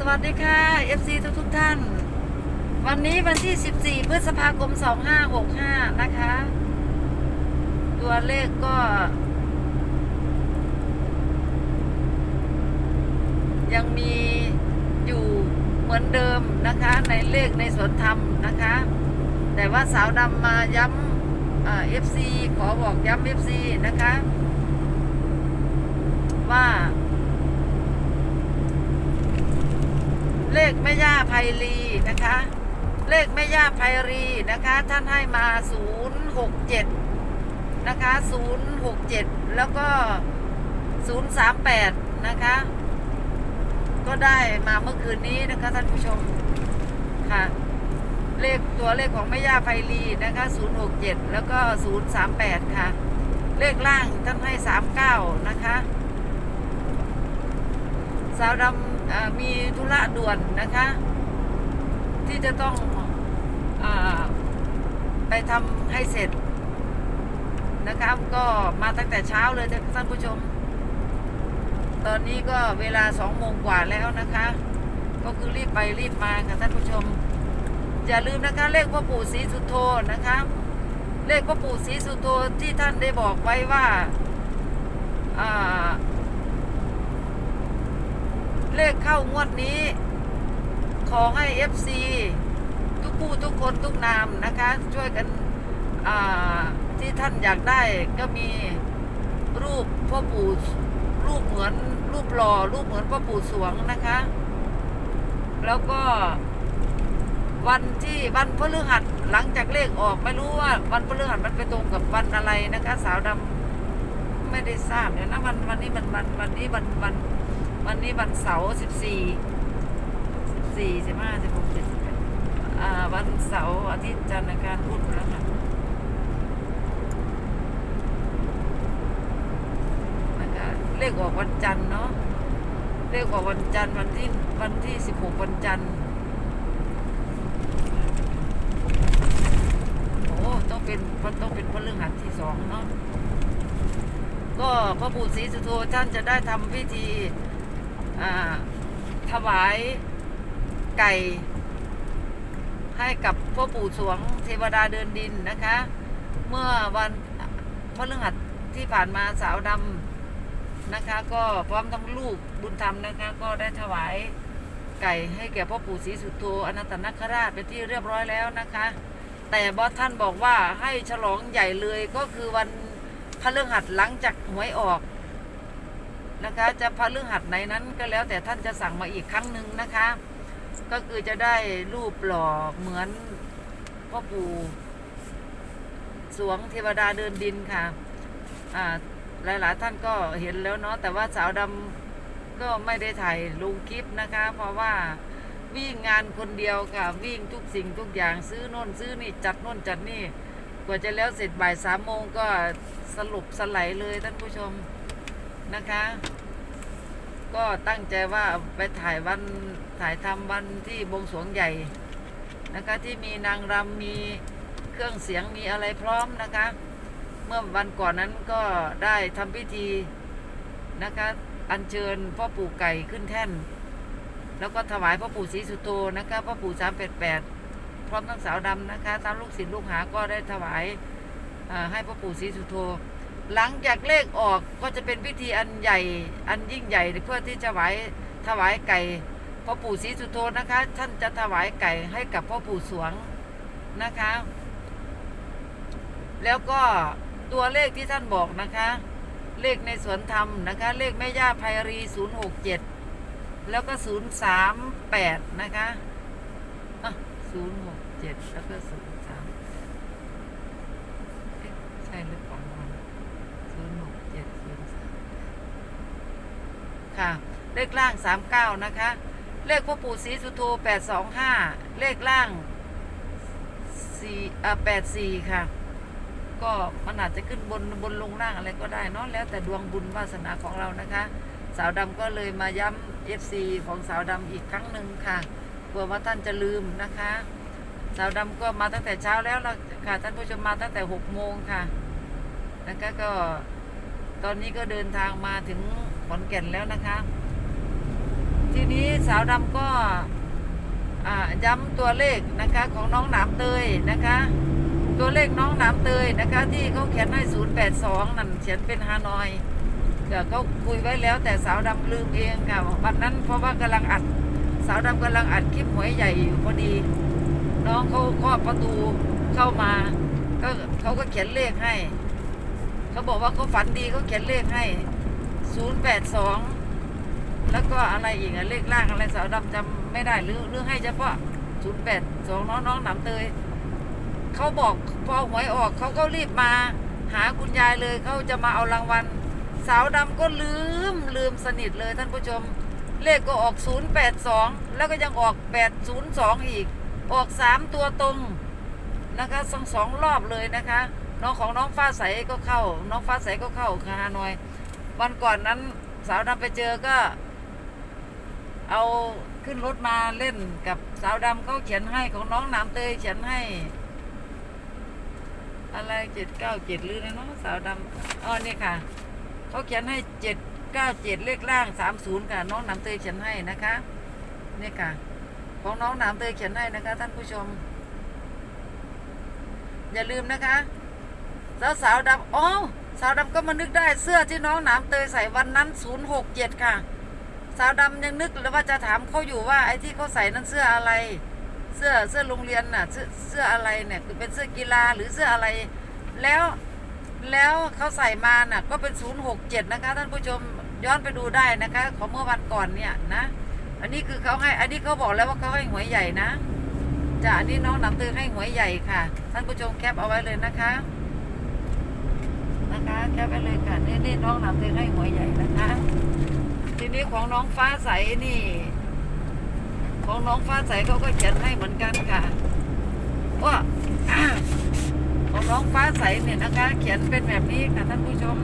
สวัสดีค่ะ FC ทุกทุกท่าน วันนี้วันที่ 14 พฤษภาคม 2565 นะคะ ตัวเลขก็ ยังมีอยู่เหมือนเดิมนะคะ ในเลขในสวนธรรมนะคะ แต่ว่าสาวดำมาย้ำเอฟซีขอบอกย้ำเอฟซีนะคะ ว่า เลขแม่ย่าไพรีนะคะ เลขแม่ย่าไพรีนะคะ ท่านให้มา 067 นะคะ 067 แล้วก็ 038 นะคะ ก็ได้มาเมื่อคืนนี้นะคะท่านผู้ชมค่ะ เลขตัวเลขของแม่ย่าไพรีนะคะ 067 แล้วก็ 038 ค่ะ เลขล่างท่านให้ 39 นะคะสาวดำ มีธุระด่วนนะคะ ที่จะต้องอไปทำให้เสร็จนะคะก็มาตั้งแต่เช้าเลยท่านผู้ชม ตอนนี้ก็เวลาสองโมงกว่าแล้วนะคะ ก็คือรีบไปรีบมาค่ะท่านผู้ชม อย่าลืมนะคะเลขพ่อปู่ศรีสุโธนะคะ เลขพ่อปู่ศรีสุโธที่ท่านได้บอกไว้ว่าอ่า เลขเข้างวดนี้ ขอให้ FC ทุกผู้ทุกคนทุกนามนะคะ ช่วยกันที่ท่านอยากได้ก็มีรูปพ่อปู่รูปเหมือนรูปหล่อรูปเหมือนพ่อปู่สวงนะคะ แล้วก็วันที่วันพฤหัสหลังจากเลขออกไม่รู้ว่า วันพฤหัสมันไปตรงกับวันอะไรนะคะ สาวดำไม่ได้ทราบเนี่ยนะวันวันนี้มันวันวันนี้วันวัน วันนี้วันเสาร์สิบสี่สิบสี่สิบห้าสิบหกสิบเจ็ดอ่าวันเสาร์อาทิตย์จันทร์อังคารพุธแล้วค่ะนะคะเลขออกวันจันทร์เนาะเลขออกวันจันทร์วันที่วันที่สิบหกวันจันทร์โอ้ต้องเป็นต้องเป็นพฤหัสที่สองเนาะก็พระปู่ศรีสุโธท่านจะได้ทำพิธี ถวายไก่ให้กับพ่อปู่สวงเทวดาเดินดินนะคะ เมื่อวันพฤหัสที่ผ่านมาสาวดำนะคะ ก็พร้อมทั้งลูกบุญธรรมนะคะ ก็ได้ถวายไก่ให้แก่พ่อปู่ศรีสุโธอนันตนาคราชเป็นที่เรียบร้อยแล้วนะคะ แต่บอสท่านบอกว่าให้ฉลองใหญ่เลยก็คือวันพฤหัสหลังจากหวยออก นะคะ จะพฤหัสไหนนั้นก็แล้วแต่ท่านจะสั่งมาอีกครั้งหนึ่งนะคะ ก็คือจะได้รูปหล่อเหมือนพ่อปู่สวงเทวดาเดินดินค่ะอ่าหลายๆท่านก็เห็นแล้วเนาะแต่ว่าสาวดำก็ไม่ได้ถ่ายลงคลิปนะคะ เพราะว่าวิ่งงานคนเดียวค่ะ วิ่งทุกสิ่งทุกอย่างซื้อโน่นซื้อนี่จัดโน่นจัดนี่ กว่าจะแล้วเสร็จบ่ายสามโมงก็สรุปสไลด์เลยท่านผู้ชม นะคะ ก็ตั้งใจว่าไปถ่ายวันถ่ายทำวันที่บงสวงใหญ่นะคะ ที่มีนางรำมีเครื่องเสียงมีอะไรพร้อมนะคะ เมื่อวันก่อนนั้นก็ได้ทำพิธีนะคะ อัญเชิญพ่อปู่ไก่ขึ้นแท่น แล้วก็ถวายพ่อปู่ศรีสุโธนะคะพ่อปู่สามแปดแปดพร้อมทั้งสาวดำนะคะตามลูกศิษย์ลูกหาก็ได้ถวายให้พ่อปู่ศรีสุโธ หลังจากเลขออกก็จะเป็นพิธีอันใหญ่ อันยิ่งใหญ่เพื่อที่จะถวายถวายไก่พ่อปู่ศรีสุโธนะคะ ท่านจะถวายไก่ให้กับพ่อปู่สวงนะคะ แล้วก็ตัวเลขที่ท่านบอกนะคะ เลขในสวนธรรมนะคะ เลขแม่ย่าไพรี 067 แล้วก็ 038 นะคะศูนย์หกเจ็ดแล้วก็ศูนย์สามใช่หรือเปล่าศูนย์หกเจ็ดศูนย์สาม ค่ะ เลขล่างสามเก้านะคะ เลขพ่อปู่ศรีสุโธแปดสองห้าเลขล่างสี่อ่าแปดสี่ค่ะ ก็มันอาจจะขึ้นบนบนลงล่างอะไรก็ได้เนอะแล้วแต่ดวงบุญวาสนาของเรานะคะ สาวดำก็เลยมาย้ำ FC ของสาวดำอีกครั้งหนึ่งค่ะกลัวว่าท่านจะลืมนะคะ สาวดำก็มาตั้งแต่เช้าแล้วล่ะค่ะท่านผู้ชมมาตั้งแต่หกโมงค่ะนะคะก็ตอนนี้ก็เดินทางมาถึง ขอนแก่นแล้วนะคะ ทีนี้สาวดำก็ย้ำตัวเลขนะคะของน้องหนามเตยนะคะ ตัวเลขน้องหนามเตยนะคะ ที่เขาเขียนให้ 082 นั่นเขียนเป็นฮานอยเดี๋ยวเขาคุยไว้แล้วแต่สาวดำลืมเองค่ะวันนั้นเพราะว่ากำลังอัดสาวดำกำลังอัดคลิปหวยใหญ่อยู่พอดี น้องเขาเคาะประตูเข้ามาก็เขาก็เขียนเลขให้ เขาบอกว่าเขาฝันดีเขาเขียนเลขให้ 082แล้วก็อะไรอีกอะเลขล่างอะไรสาวดำจำไม่ได้หรือหรือให้เฉพาะ082น้องน้องหนำเตยเขาบอกพอหวยออกเขาก็รีบมา หาคุณยายเลยเขาจะมาเอารางวัล สาวดำก็ลืมลืมสนิทเลยท่านผู้ชม เลขก็ออก 082 แล้วก็ยังออก 802 อีก ออก 3 ตัวตรงนะคะสองสองรอบเลยนะคะ น้องของน้องฟ้าใสก็เข้า น้องฟ้าใสก็เข้าคาฮานอย วันก่อนนั้นสาวดำไปเจอก็ เอาขึ้นรถมาเล่นกับสาวดำเขาเขียนให้ของน้องน้ำเตยเขียนให้ อะไรเจ็ดเก้าเจ็ดหรืออะไรเนาะสาวดำอ๋อนี่ค่ะเขาเขียนให้เจ็ดเก้าเจ็ดเลขล่างสามศูนย์ค่ะ น้องน้ำเตยเขียนให้นะคะนี่ค่ะ ของน้องน้ำเตยเขียนให้นะคะ ท่านผู้ชม อย่าลืมนะคะแล้วสาวดำอ๋อ สาวดำก็มานึกได้เสื้อที่น้องน้ำเตยใส่วันนั้นศูนย์หกเจ็ดค่ะ สาวดำยังนึกเลยว่าจะถามเขาอยู่ว่าไอ้ที่เขาใส่นั้นเสื้ออะไร เสื้อเสื้อโรงเรียนน่ะเสื้อเสื้ออะไรเนี่ยคือเป็นเสื้อกีฬาหรือเสื้ออะไรแล้วแล้วเขาใส่มาน่ะก็เป็นศูนย์หกเจ็ดนะคะ ท่านผู้ชมย้อนไปดูได้นะคะ ของเมื่อวันก่อนเนี่ยนะ อันนี้คือเขาให้ อันนี้เขาบอกแล้วว่าเขาให้หวยใหญ่นะจ้ะอันนี้น้องน้ำตือให้หวยใหญ่ค่ะ ท่านผู้ชมแคปเอาไว้เลยนะคะ นะคะแคปไว้เลยค่ะนี่นี่น้องน้ำตือให้หวยใหญ่นะคะ ทีนี้ของน้องฟ้าใสนี่ ของน้องฟ้าใสเขาก็เขียนให้เหมือนกันค่ะว่าของน้องฟ้าใสเนี่ยนะคะ เขียนเป็นแบบนี้ค่ะท่านผู้ชม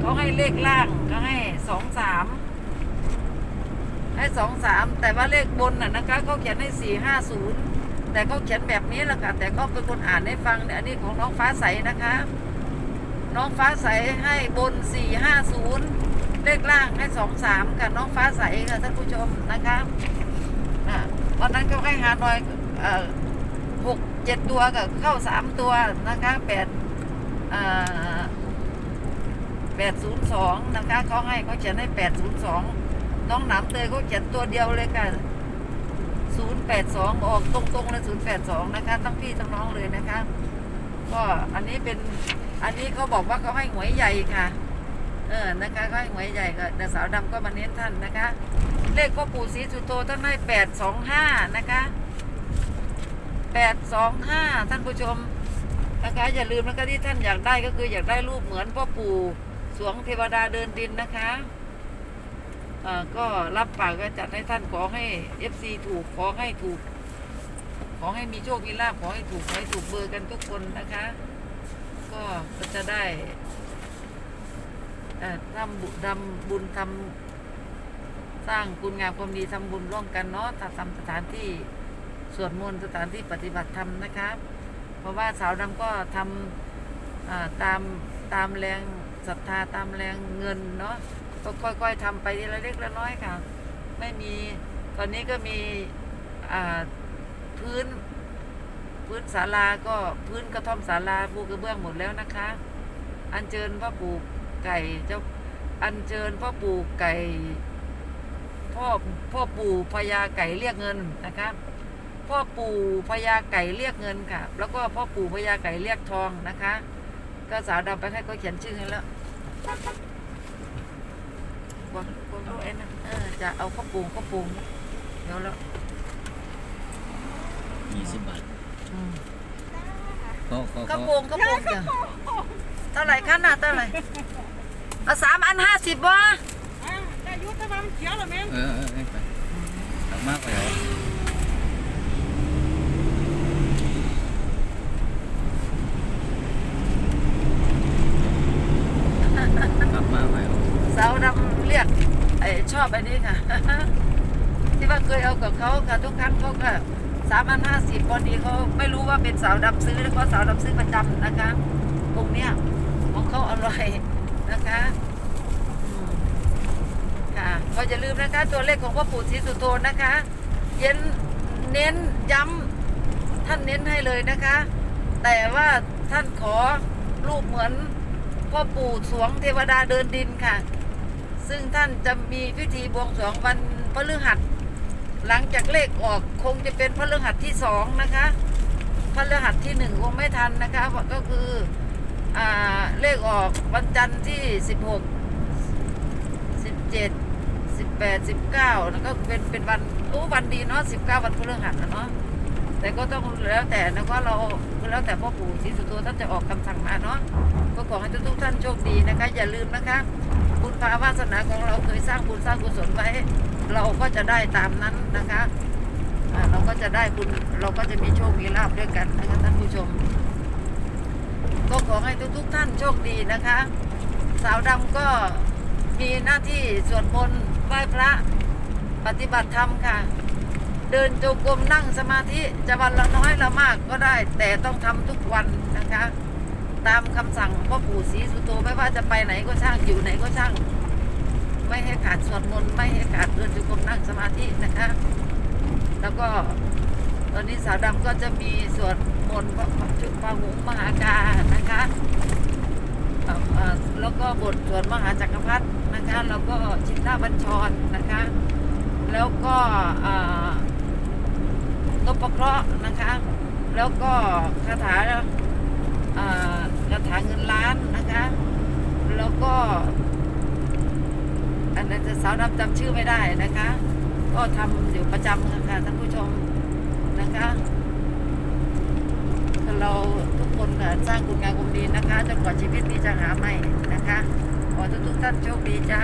เขาให้เลขล่างเขาให้สองสามให้สองสามแต่ว่าเลขบนน่ะนะคะเขาเขียนให้สี่ห้าศูนย์แต่เขาเขียนแบบนี้แหละค่ะแต่เขาเป็นคนอ่านให้ฟังเนี่ยอันนี้ของน้องฟ้าใสนะคะ น้องฟ้าใสให้บนสี่ห้าศูนย์เลขล่างให้สองสามกับน้องฟ้าใสค่ะท่านผู้ชมนะคะอะวันนั้นเขาให้ฮานอยเอ่อหกเจ็ดตัวกับเข้าสามตัวนะคะแปดอ่าแปดศูนย์สองนะคะเขาให้เขาเขียนให้แปดศูนย์สองน้องหนามเตยเขาเขียนตัวเดียวเลยค่ะศูนย์แปดสองออกตรงๆเลยศูนย์แปดสองนะคะ ทั้งพี่ทั้งน้องเลยนะคะ ก็อันนี้เป็นอันนี้เขาบอกว่าเขาให้หวยใหญ่ค่ะ เออนะคะเขาให้หวยใหญ่ก็แต่สาวดำก็มาเน้นท่านนะคะ เลขพ่อปู่ศรีสุโธท่านให้แปดสองห้านะคะแปดสองห้าท่านผู้ชมนะคะอย่าลืมนะคะที่ท่านอยากได้ก็คืออยากได้รูปเหมือนพ่อปู่สวงเทวดาเดินดินนะคะเอ่อก็รับปากก็จัดให้ท่านขอให้เอฟซีถูกขอให้ถูก อให้มีโชคมีลาภขอให้ถูกให้ถูกเบอร์กันทุกคนนะคะ ก็ก็จะได้ทำบุญทำบุญทำสร้างคุณงามความดีทำบุญร่วมกันเนาะทำสถานที่สวดมนต์สถานที่ปฏิบัติธรรมนะคะเพราะว่าสาวดำก็ทำตามตามแรงศรัทธาตามแรงเงินเนาะก็ค่อยๆทำไปทีละเล็กละน้อยค่ะ ไม่มีตอนนี้ก็มีอ่า พื้น พื้นศาลาก็พื้นกระท่อมศาลาปูกระเบื้องหมดแล้วนะคะ อัญเชิญพ่อปู่ไก่เจ้าอัญเชิญพ่อปู่ไก่พ่อพ่อปู่พญาไก่เรียกเงินนะคะพ่อปู่พญาไก่เรียกเงินค่ะ แล้วก็พ่อปู่พญาไก่เรียกทองนะคะ ก็สาวดำไปให้ก็เขียนชื่อให้แล้วกดกดรู้เอ็นะจะเอาข้าวปูข้าวปูเดี๋ยวแล้ว ยี่สิบบาทอืมเขาเขากระเขาโปรงกระโปรงจ้ะเท่าไหร่คะน่ะเท่าไหร่เอาสามอันห้าสิบวะอ่าแต่อายุตะวันเขียวเหรอแม่งเออเออเออไปกลับมากไปเหรอกลับมาไปเหรอสาวดำเรียกไอชอบอันนี้ค่ะ ที่ว่าเคยเอากับเขาค่ะทุกครั้งเขาก็ สามอันห้าสิบพอดีเขาไม่รู้ว่าเป็นสาวดำซื้อแล้วก็สาวดำซื้อประจำนะคะตรงเนี้ยของเขาอร่อยนะคะค่ะก็อย่าลืมนะคะ ตัวเลขของพ่อปู่ศรีสุโธนะคะ เย็นเน้นย้ำท่านเน้นให้เลยนะคะ แต่ว่าท่านขอรูปเหมือนพ่อปู่สวงเทวดาเดินดินค่ะ ซึ่งท่านจะมีพิธีบวงสรวงวันพฤหัส หลังจากเลขออกคงจะเป็นพฤหัสที่สองนะคะพฤหัสที่หนึ่งคงไม่ทันนะคะ ก็คืออ่าเลขออกวันจันทร์ที่สิบหกสิบเจ็ดสิบแปดสิบเก้าแล้วก็เป็นเป็นวันโอ้วันดีเนาะสิบเก้าวันพฤหัสนะเนาะแต่ก็ต้องแล้วแต่นะว่าเราแล้วแต่พ่อปู่ศรีสุโธท่านจะออกคำสั่งมาเนาะก็ขอให้ทุกท่านโชคดีนะคะ อย่าลืมนะคะ บุญภาวาสนาของเราเคยสร้างบุญสร้างกุศลไว้ เราก็จะได้ตามนั้นนะคะเราก็จะได้บุญเราก็จะมีโชค มีลาบด้วยกันนะคะท่านผู้ชม ก็ขอให้ทุกๆท่านโชคดีนะคะ สาวดำก็มีหน้าที่สวดมนต์ไหว้พระปฏิบัติธรรมค่ะ เดินจงกรมนั่งสมาธิจะวันละน้อยละมากก็ได้ แต่ต้องทำทุกวันนะคะ ตามคำสั่งพ่อปู่ศรีสุโธไม่ว่าจะไปไหนก็ช่างอยู่ไหนก็ช่าง ไม่ให้ขาดสวดมนต์ไม่ให้ขาด มาธินะคะแล้วก็ตอนนี้สาวดำก็จะมีสวดมนต์พระจุพระหุงมหากานะคะแล้วก็บทสวดมหาจักรพรรดินะคะแล้วก็ชินทบัญชรนะคะ แล้วก็เอ่อนพเคราะห์นะคะ แล้วก็คาถาคาถาเงินล้านนะคะ แล้วก็อันนั้นจะสาวดำจำชื่อไม่ได้นะคะ ก็ทำอยู่ประจำนะคะท่านผู้ชมนะคะเราทุกคนค่ะสร้างคุณงามความดีนะคะจนกว่าชีวิตนี้จะหาไม่นะคะขอทุกๆท่านโชคดีจ้า